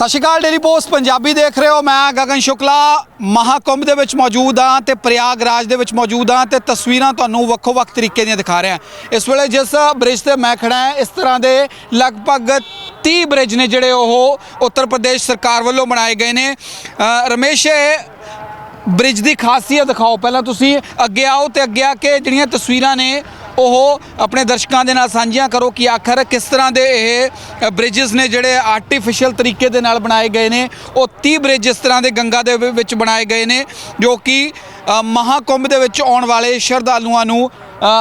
ਸਤਿ ਸ਼੍ਰੀ ਅਕਾਲ ਡੇਲੀ ਪੋਸਟ ਪੰਜਾਬੀ ਦੇਖ ਰਹੇ ਹੋ। ਮੈਂ ਗਗਨ ਸ਼ੁਕਲਾ, ਮਹਾਕੁੰਭ ਦੇ ਵਿੱਚ ਮੌਜੂਦ ਹਾਂ ਤੇ ਪ੍ਰਯਾਗਰਾਜ ਦੇ ਵਿੱਚ ਮੌਜੂਦ ਹਾਂ ਤੇ ਤਸਵੀਰਾਂ ਤੁਹਾਨੂੰ ਵੱਖੋ-ਵੱਖ ਤਰੀਕੇ ਦੀਆਂ ਦਿਖਾ ਰਿਹਾ ਇਸ ਵੇਲੇ ਜਿਸ ਬ੍ਰਿਜ ਤੇ ਮੈਂ ਖੜਾ ਹਾਂ, ਇਸ ਤਰ੍ਹਾਂ ਦੇ ਲਗਭਗ 30 ਬ੍ਰਿਜ ਨੇ ਜਿਹੜੇ ਉਹ ਉੱਤਰ ਪ੍ਰਦੇਸ਼ ਸਰਕਾਰ ਵੱਲੋਂ ਬਣਾਏ ਗਏ ਨੇ। ਰਮੇਸ਼ ਬ੍ਰਿਜ ਦੀ ਖਾਸੀਅਤ ਦਿਖਾਓ। ਪਹਿਲਾਂ ਤੁਸੀਂ ਅੱਗੇ ਆਓ ਤੇ ਅੱਗੇ ਆ ਕੇ ਜਿਹੜੀਆਂ ਤਸਵੀਰਾਂ ਨੇ ਉਹ ਆਪਣੇ ਦਰਸ਼ਕਾਂ ਦੇ ਨਾਲ ਸਾਂਝੀਆਂ ਕਰੋ ਕਿ ਆਖਰ ਕਿਸ ਤਰ੍ਹਾਂ ਦੇ ਇਹ ਬ੍ਰਿਜਸ ਨੇ ਜਿਹੜੇ ਆਰਟੀਫੀਸ਼ੀਅਲ ਤਰੀਕੇ ਦੇ ਨਾਲ ਬਣਾਏ ਗਏ ਨੇ ਉਹ 30 ਬ੍ਰਿਜ ਇਸ ਤਰ੍ਹਾਂ ਦੇ ਗੰਗਾ ਦੇ ਵਿੱਚ ਬਣਾਏ ਗਏ ਨੇ ਜੋ ਕਿ ਅ, ਮਹਾਕੁੰਭ ਦੇ ਵਿੱਚ ਆਉਣ ਵਾਲੇ ਸ਼ਰਧਾਲੂਆਂ ਨੂੰ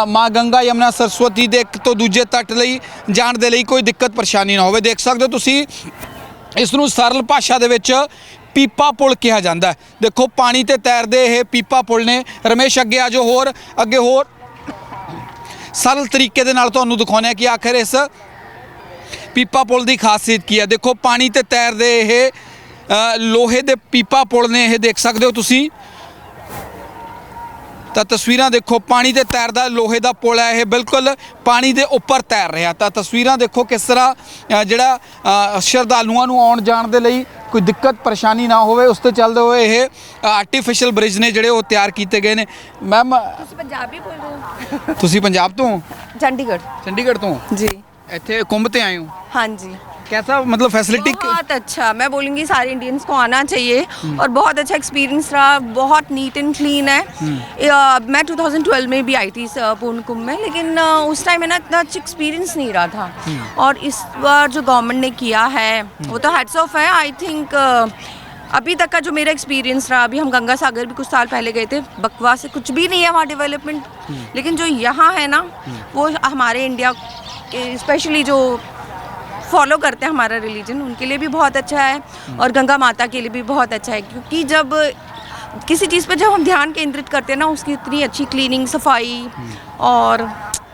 ਮਾਂ ਗੰਗਾ ਯਮਨਾ ਸਰਸਵਤੀ ਦੇ ਇੱਕ ਤੋਂ ਦੂਜੇ ਤੱਟ ਲਈ ਜਾਣ ਦੇ ਲਈ ਕੋਈ ਦਿੱਕਤ ਪਰੇਸ਼ਾਨੀ ਨਾ ਹੋਵੇ। ਦੇਖ ਸਕਦੇ ਹੋ ਤੁਸੀਂ ਇਸ ਨੂੰ ਸਰਲ ਭਾਸ਼ਾ ਦੇ ਵਿੱਚ ਪੀਪਾ ਪੁਲ ਕਿਹਾ ਜਾਂਦਾ ਦੇਖੋ ਪਾਣੀ ਤੇ ਤੈਰਦੇ ਇਹ ਪੀਪਾ ਪੁਲ ਨੇ। ਰਮੇਸ਼ ਅੱਗੇ ਆ ਜਾਓ ਹੋਰ ਅੱਗੇ ਹੋਰ। ਸਰਲ ਤਰੀਕੇ ਦੇ ਨਾਲ ਤੁਹਾਨੂੰ ਦਿਖਾਉਂਦੇ ਹਾਂ ਕਿ ਆਖਰ ਇਸ ਪੀਪਾ ਪੁਲ ਦੀ ਖਾਸੀਅਤ ਕੀ ਹੈ। ਦੇਖੋ ਪਾਣੀ ਤੇ ਤੈਰਦੇ ਇਹ ਲੋਹੇ ਦੇ ਪੀਪਾ ਪੁਲ ਨੇ ਇਹ ਦੇਖ ਸਕਦੇ ਹੋ ਤੁਸੀਂ। ਤਾਂ ਤਸਵੀਰਾਂ ਦੇਖੋ ਪਾਣੀ ਤੇ ਤੈਰਦਾ ਲੋਹੇ ਦਾ ਪੁਲ ਹੈ ਇਹ ਬਿਲਕੁਲ ਪਾਣੀ ਦੇ ਉੱਪਰ ਤੈਰ ਰਿਹਾ। ਤਾਂ ਤਸਵੀਰਾਂ ਦੇਖੋ ਕਿਸ ਤਰ੍ਹਾਂ ਜਿਹੜਾ ਸ਼ਰਧਾਲੂਆਂ ਨੂੰ ਆਉਣ ਜਾਣ ਦੇ ਲਈ ਕੋਈ ਦਿੱਕਤ ਪਰੇਸ਼ਾਨੀ ਨਾ ਹੋਵੇ ਉਸ ਤੇ ਚੱਲਦੇ ਹੋਏ ਇਹ ਆਰਟੀਫੀਸ਼ੀਅਲ ਬ੍ਰਿਜ ਨੇ ਜਿਹੜੇ ਉਹ ਤਿਆਰ ਕੀਤੇ ਗਏ ਨੇ। ਮੈਮ ਤੁਸੀਂ ਪੰਜਾਬੀ ਤੁਸੀਂ ਪੰਜਾਬ ਤੋਂ ਚੰਡੀਗੜ੍ਹ। ਚੰਡੀਗੜ੍ਹ ਤੋਂ ਜੀ। ਇੱਥੇ ਕੁੰਭ ਤੇ ਆਏ ਹੋ? ਹਾਂਜੀ। कैसा मतलब फैसिलिटी बहुत अच्छा। मैं बोलूँगी सारे इंडियंस को आना चाहिए और बहुत अच्छा एक्सपीरियंस रहा। बहुत नीट एंड क्लीन है। या, मैं 2012 में भी आई थी पूर्ण कुंभ में लेकिन उस टाइम है ना इतना अच्छा एक्सपीरियंस नहीं रहा था। और इस बार जो गवर्नमेंट ने किया है वो तो हेड्स ऑफ़ है। आई थिंक अभी तक का जो मेरा एक्सपीरियंस रहा अभी हम गंगा सागर भी कुछ साल पहले गए थे। बकवास से कुछ भी नहीं है वहाँ डेवलपमेंट लेकिन जो यहाँ है ना वो हमारे इंडिया के स्पेशली जो फॉलो करते हैं हमारा रिलीजन उनके लिए भी बहुत अच्छा है हम्म। और गंगा माता के लिए भी बहुत अच्छा है क्योंकि जब किसी चीज़ पर जब हम ध्यान केंद्रित करते हैं ना उसकी इतनी अच्छी क्लीनिंग सफ़ाई हम्म। और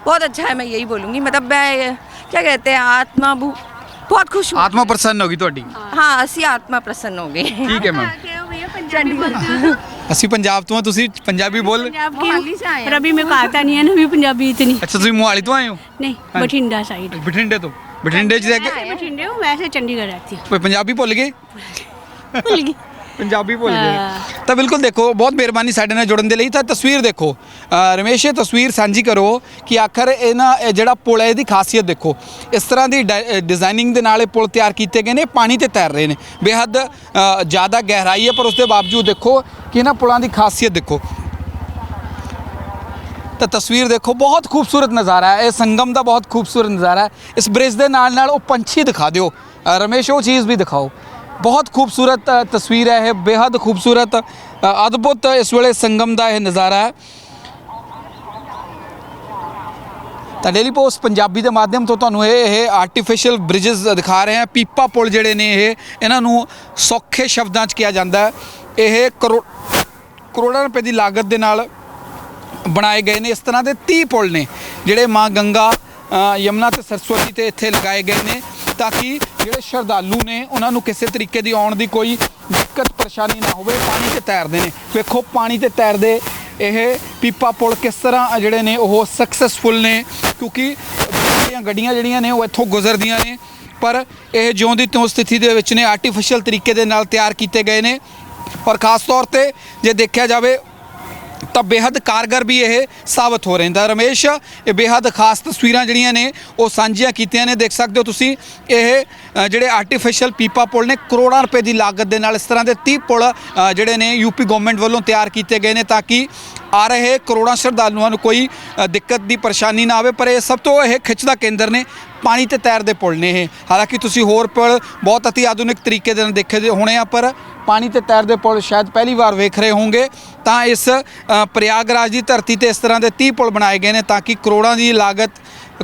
बहुत अच्छा है मैं यही बोलूँगी। मतलब मैं क्या कहते हैं आत्मा बहुत खुश हूँ। आत्मा प्रसन्न होगी तो हाँ असी आत्मा प्रसन्न होगी। ठीक है मैम ਅਸੀਂ ਪੰਜਾਬ ਤੋਂ ਹਾਂ ਤੁਸੀਂ ਪੰਜਾਬੀ ਬੋਲ पंजाब मोहाली से आए की हैं। पर अभी मेरे को आता नहीं है ना अभी पंजाबी इतनी ਅੱਛਾ ਤੁਸੀਂ ਮੋਹਾਲੀ ਤੋਂ ਆਏ ਹੋ नहीं हाँ। बठिंडा साइड ਬਠਿੰਡੇ ਤੋਂ ਬਠਿੰਡੇ 'ਚ ਰਹਿ ਕੇ बठिंडे हूँ वैसे चंडीगढ़ रहती हूँ ਕੋਈ ਪੰਜਾਬੀ ਭੁੱਲ ਗਏ भूल गई ਪੰਜਾਬੀ ਭੁੱਲ ਗਏ। ਤਾਂ ਬਿਲਕੁਲ ਦੇਖੋ ਬਹੁਤ ਮਿਹਰਬਾਨੀ ਸਾਡੇ ਨਾਲ ਜੁੜਨ ਦੇ ਲਈ। ਤਾਂ ਤਸਵੀਰ ਦੇਖੋ। ਰਮੇਸ਼ ਇਹ ਤਸਵੀਰ ਸਾਂਝੀ ਕਰੋ ਕਿ ਆਖਰ ਇਹਨਾਂ ਇਹ ਜਿਹੜਾ ਪੁਲ ਹੈ ਇਹਦੀ ਖਾਸੀਅਤ ਦੇਖੋ। ਇਸ ਤਰ੍ਹਾਂ ਦੀ ਡਿਜ਼ਾਈਨਿੰਗ ਦੇ ਨਾਲ ਇਹ ਪੁਲ ਤਿਆਰ ਕੀਤੇ ਗਏ ਨੇ ਪਾਣੀ ਤੇ ਤੈਰ ਰਹੇ ਨੇ। ਬੇਹੱਦ ਜ਼ਿਆਦਾ ਗਹਿਰਾਈ ਹੈ ਪਰ ਉਸ ਦੇ ਬਾਵਜੂਦ ਦੇਖੋ ਕਿ ਇਹਨਾਂ ਪੁਲਾਂ ਦੀ ਖਾਸੀਅਤ ਦੇਖੋ। ਤਾਂ ਤਸਵੀਰ ਦੇਖੋ ਬਹੁਤ ਖੂਬਸੂਰਤ ਨਜ਼ਾਰਾ ਹੈ। ਇਹ ਸੰਗਮ ਦਾ ਬਹੁਤ ਖੂਬਸੂਰਤ ਨਜ਼ਾਰਾ ਹੈ। ਇਸ ਬ੍ਰਿਜ ਦੇ ਨਾਲ ਨਾਲ ਉਹ ਪੰਛੀ ਦਿਖਾ ਦਿਓ। ਰਮੇਸ਼ ਉਹ ਚੀਜ਼ ਵੀ ਦਿਖਾਓ। ਬਹੁਤ ਖੂਬਸੂਰਤ ਤਸਵੀਰ ਹੈ ਇਹ ਬੇहद ਖੂਬਸੂਰਤ ਅਦਭੁਤ ਇਸ ਵੇਲੇ ਸੰਗਮ ਦਾ ਇਹ ਨਜ਼ਾਰਾ ਹੈ। ਤਾਂ ਡੇਲੀ ਪੋਸਟ ਪੰਜਾਬੀ ਦੇ ਮਾਧਿਅਮ ਤੋਂ ਤੁਹਾਨੂੰ ਇਹ ਇਹ ਆਰਟੀਫੀਸ਼ੀਅਲ ਬ੍ਰਿਜਸ ਦਿਖਾ ਰਹੇ ਹਾਂ। ਪੀਪਾ ਪੁਲ ਜਿਹੜੇ ਨੇ ਇਹ ਇਹਨਾਂ ਨੂੰ ਸੌਖੇ ਸ਼ਬਦਾਂ 'ਚ ਕਿਹਾ ਜਾਂਦਾ ਹੈ। ਇਹ ਕਰੋ ਕਰੋੜਾਂ ਰੁਪਏ ਦੀ ਲਾਗਤ ਦੇ ਨਾਲ ਬਣਾਏ ਗਏ ਨੇ। ਇਸ ਤਰ੍ਹਾਂ ਦੇ 30 ਪੁਲ ਨੇ ਜਿਹੜੇ ਮਾਂ ਗੰਗਾ ਅ, ਯਮਨਾ ਤੇ ਸਰਸਵਤੀ ਤੇ ਇੱਥੇ ਲਗਾਏ ਗਏ ਨੇ। ਤਾਂ ਕਿ ਜਿਹੜੇ ਸ਼ਰਧਾਲੂ ਨੇ ਉਹਨਾਂ ਨੂੰ ਕਿਸੇ ਤਰੀਕੇ ਦੀ ਆਉਣ ਦੀ ਕੋਈ ਦਿੱਕਤ ਪਰੇਸ਼ਾਨੀ ਨਾ ਹੋਵੇ, ਪਾਣੀ ਤੇ ਤੈਰਦੇ ਨੇ। ਵੇਖੋ ਪਾਣੀ ਤੇ ਤੈਰਦੇ ਇਹ ਪੀਪਾ ਪੁਲ ਕਿਸ ਤਰ੍ਹਾਂ ਜਿਹੜੇ ਨੇ ਉਹ ਸਕਸੈਸਫੁਲ ਨੇ, ਕਿਉਂਕਿ ਜਿਹੜੀਆਂ ਗੱਡੀਆਂ ਜਿਹੜੀਆਂ ਨੇ ਉਹ ਇੱਥੋਂ ਗੁਜ਼ਰਦੀਆਂ ਨੇ। ਪਰ ਇਹ ਜਿਉਂ ਦੀ ਤਿਉਂ ਸਥਿਤੀ ਦੇ ਵਿੱਚ ਨੇ ਆਰਟੀਫੀਸ਼ੀਅਲ ਤਰੀਕੇ ਦੇ ਨਾਲ ਤਿਆਰ ਕੀਤੇ ਗਏ ਨੇ। ਔਰ ਖਾਸ ਤੌਰ ਤੇ ਜੇ ਦੇਖਿਆ ਜਾਵੇ ਤਾਂ ਬੇहद ਕਾਰਗਰ ਵੀ ਇਹ ਸਾਬਤ ਹੋ ਰਹੇ ਰਹਿੰਦਾ ਰਮੇਸ਼, ਇਹ ਬੇहद ਖਾਸ ਤਸਵੀਰਾਂ ਜਿਹੜੀਆਂ ਨੇ, ਉਹ ਸਾਂਝੀਆਂ ਕੀਤੀਆਂ ਨੇ। ਦੇਖ ਸਕਦੇ ਹੋ ਤੁਸੀਂ, ਇਹ ਜਿਹੜੇ ਆਰਟੀਫੀਸ਼ੀਅਲ ਪੀਪਾ ਪੁਲ ਨੇ, ਕਰੋੜਾਂ ਰੁਪਏ ਦੀ ਲਾਗਤ ਦੇ ਨਾਲ ਇਸ ਤਰ੍ਹਾਂ ਦੇ 30 ਪੁਲ ਜਿਹੜੇ ਨੇ ਯੂਪੀ ਗਵਰਨਮੈਂਟ ਵੱਲੋਂ ਤਿਆਰ ਕੀਤੇ ਗਏ ਨੇ ਤਾਂ ਕਿ ਆ ਰਹੇ ਕਰੋੜਾਂ ਸ਼ਰਧਾਲੂਆਂ ਨੂੰ ਕੋਈ ਦਿੱਕਤ ਦੀ ਪਰੇਸ਼ਾਨੀ ਨਾ ਆਵੇ। ਪਰ ਇਹ ਸਭ ਤੋਂ ਇਹ ਖਿੱਚ ਦਾ ਕੇਂਦਰ ਨੇ। ਪਾਣੀ ਤੇ ਤੈਰਦੇ ਪੁਲ ਨੇ ਇਹ। ਹਾਲਾਂਕਿ ਤੁਸੀਂ ਹੋਰ ਪੁਲ ਬਹੁਤ ਅਤੀ ਆਧੁਨਿਕ ਤਰੀਕੇ ਦੇ ਨਾਲ ਦੇਖੇ ਹੋਣੇ ਆ, ਪਰ ਪਾਣੀ ਤੇ ਤੈਰਦੇ ਪੁਲ ਸ਼ਾਇਦ ਪਹਿਲੀ ਵਾਰ ਵੇਖ ਰਹੇ ਹੋਵੋਗੇ ਤਾਂ ਇਸ ਪ੍ਰਯਾਗਰਾਜ ਦੀ ਧਰਤੀ ਤੇ ਇਸ ਤਰ੍ਹਾਂ ਦੇ 30 ਪੁਲ ਬਣਾਏ ਗਏ ਨੇ ਤਾਂ ਕਿ ਕਰੋੜਾਂ ਦੀ ਲਾਗਤ,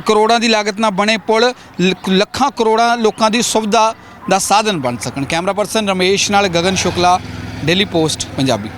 ਕਰੋੜਾਂ ਦੀ ਲਾਗਤ ਨਾਲ ਬਣੇ ਪੁਲ ਲੱਖਾਂ ਕਰੋੜਾਂ ਲੋਕਾਂ ਦੀ ਸੁਵਿਧਾ ਦਾ ਸਾਧਨ ਬਣ ਸਕਣ। ਕੈਮਰਾ ਪਰਸਨ ਰਮੇਸ਼ ਨਾਲ ਗਗਨ ਸ਼ੁਕਲਾ ਡੇਲੀ ਪੋਸਟ ਪੰਜਾਬੀ।